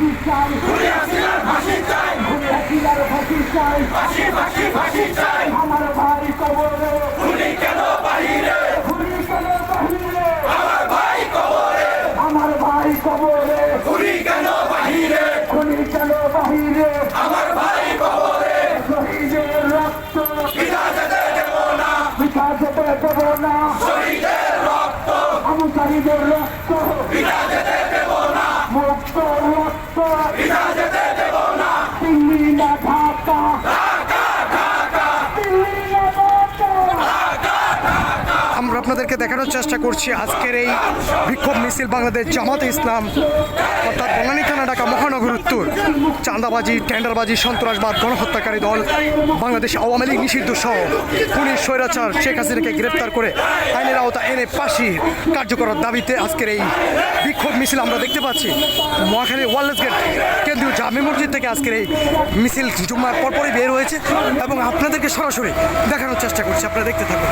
চাই ফাঁসি চাই খুনি হাসিনার ফাঁসি চাই ফাঁসি ফাঁসি ফাঁসি চাই আমার ভাই কবরে খুনি কেন বাহিরে খুনি কেন বাহিরে আমার ভাই কবরে রক্ত দেব না রক্ত অনুসারীদের রক্ত মুক্ত না দিল্লি না ঢাকা দিল্লি না ঢাকা আমরা আপনাদেরকে দেখানোর চেষ্টা করছি আজকের এই বিক্ষোভ মিছিল বাংলাদেশ জামাতে ইসলাম অর্থাৎ বনানী থানা, ঢাকা মহানগর উত্তর। চাঁদাবাজি, টেন্ডারবাজি, সন্ত্রাসবাদ, গণহত্যাকারী দল, বাংলাদেশ আওয়ামী লীগ নিষিদ্ধ সহ পুলিশ, স্বৈরাচার শেখ হাসিনাকে গ্রেপ্তার করে আইনের আওতা এনে পাশি কার্যকর দাবিতে আজকের এই বিক্ষোভ মিছিল আমরা দেখতে পাচ্ছি। মহাখালী ওয়ার্ল্ড গেট, কেন্দ্রীয় জামে মসজিদ থেকে আজকের এই মিছিল জুম্মার পরপরই বের হয়েছে এবং আপনাদেরকে সরাসরি দেখানোর চেষ্টা করছি, আপনারা দেখতে থাকুন।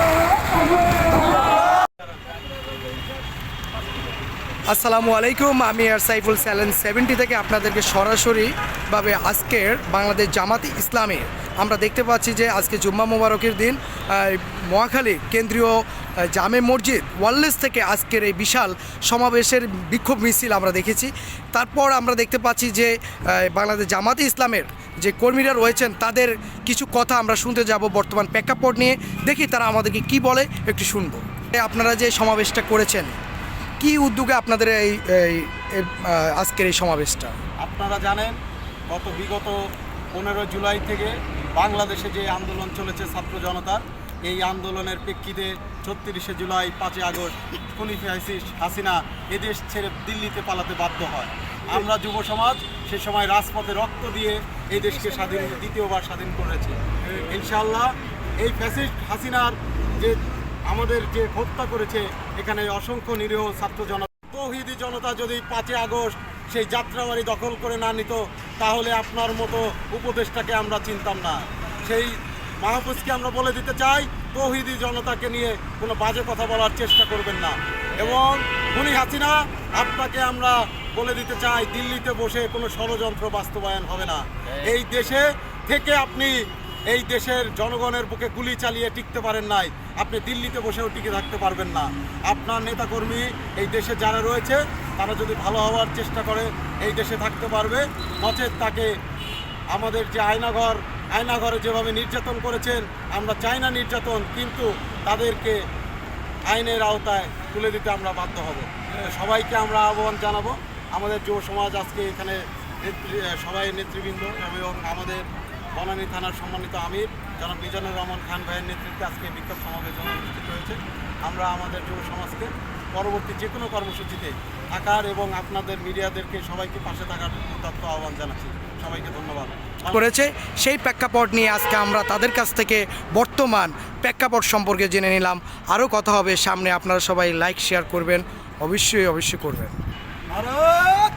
আসসালামু আলাইকুম, আমি আর সাইফুল স্যালেন সেভেন্টি থেকে আপনাদেরকে সরাসরিভাবে আজকের বাংলাদেশ জামাতি ইসলামে। আমরা দেখতে পাচ্ছি যে আজকে জুম্মা মোবারকের দিন মহাখালী কেন্দ্রীয় জামে মসজিদ ওয়াল্লেস থেকে আজকের এই বিশাল সমাবেশের বিক্ষোভ মিছিল আমরা দেখেছি। তারপর আমরা দেখতে পাচ্ছি যে বাংলাদেশ জামাতি ইসলামের যে কর্মীরা রয়েছেন, তাদের কিছু কথা আমরা শুনতে যাব বর্তমান প্রেক্ষাপট নিয়ে। দেখি তারা আমাদেরকে কি বলে, একটু শুনব। আপনারা যে সমাবেশটা করেছেন কি উদ্যোগে আপনাদের এই আজকের এই সমাবেশটা? আপনারা জানেন, গত বিগত পনেরো জুলাই থেকে বাংলাদেশে যে আন্দোলন চলেছে ছাত্র জনতার, এই আন্দোলনের প্রেক্ষিতে ছত্রিশে জুলাই, পাঁচই আগস্ট খুনিফি হাসিনা এদেশ ছেড়ে দিল্লিতে পালাতে বাধ্য হয়। আমরা যুব সমাজ সে সময় রাজপথে রক্ত দিয়ে এই দেশকে স্বাধীন, দ্বিতীয়বার স্বাধীন করেছে। ইনশাল্লাহ এই ফ্যাসিস্ট হাসিনার যে আমাদের যে হত্যা করেছে এখানে অসংখ্য নিরীহ ছাত্র জনতা তৌহিদি জনতা যদি পাঁচই আগস্ট সেই যাত্রাবাড়ি দখল করে না নিত, তাহলে আপনার মতো উপদেশটাকে আমরা চিনতাম না। সেই মাহফুজকে আমরা বলে দিতে চাই, তৌহিদি জনতাকে নিয়ে কোনো বাজে কথা বলার চেষ্টা করবেন না। এবং খুনি হাসিনা, আপনাকে আমরা বলে দিতে চাই, দিল্লিতে বসে কোনো ষড়যন্ত্র বাস্তবায়ন হবে না। এই দেশে থেকে আপনি এই দেশের জনগণের বুকে গুলি চালিয়ে টিকতে পারেন নাই। আপনি দিল্লিতে বসেও টিকে থাকতে পারবেন না। আপনার নেতাকর্মী এই দেশে যারা রয়েছে, তারা যদি ভালো হওয়ার চেষ্টা করে, এই দেশে থাকতে পারবে। নচেত তাকে আমাদের যে আয়নাঘর, আয়নাঘরে যেভাবে নির্যাতন করেছেন, আমরা চাই না নির্যাতন, কিন্তু তাদেরকে আইনের আওতায় তুলে দিতে আমরা বাধ্য হব। সবাইকে আমরা আহ্বান জানাব। আমাদের যুব সমাজ আজকে এখানে সবাই নেতৃবৃন্দ এবং আমাদের বনানী থানার সম্মানিত আমির জনাব মিজানুর রহমান খান ভাইয়ের নেতৃত্বে আজকে বিক্ষোভ সমাবেশ অনুষ্ঠিত হয়েছে আমরা আমাদের যুব সমাজকে পরবর্তী যে কোনো কর্মসূচিতে থাকার এবং আপনাদের মিডিয়াদেরকে সবাইকে পাশে থাকার তত্ত্ব আহ্বান জানাচ্ছি। সবাইকে ধন্যবাদ। করেছে সেই প্রেক্ষাপট নিয়ে আজকে আমরা তাদের কাছ থেকে বর্তমান প্রেক্ষাপট সম্পর্কে জেনে নিলাম। আরও কথা হবে সামনে আপনারা সবাই লাইক শেয়ার করবেন অবশ্যই অবশ্যই করবেন। ভারত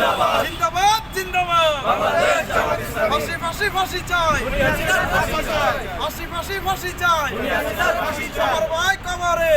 জিন্দাবাদ। জিন্দাবাদ জিন্দাবাদ। বাংলাদেশ জামাত ইসলামী। ফাঁসি ফাঁসি ফাঁসি চাই। ফাঁসি ফাঁসি ফাঁসি চাই। আমার ভাই কবরে।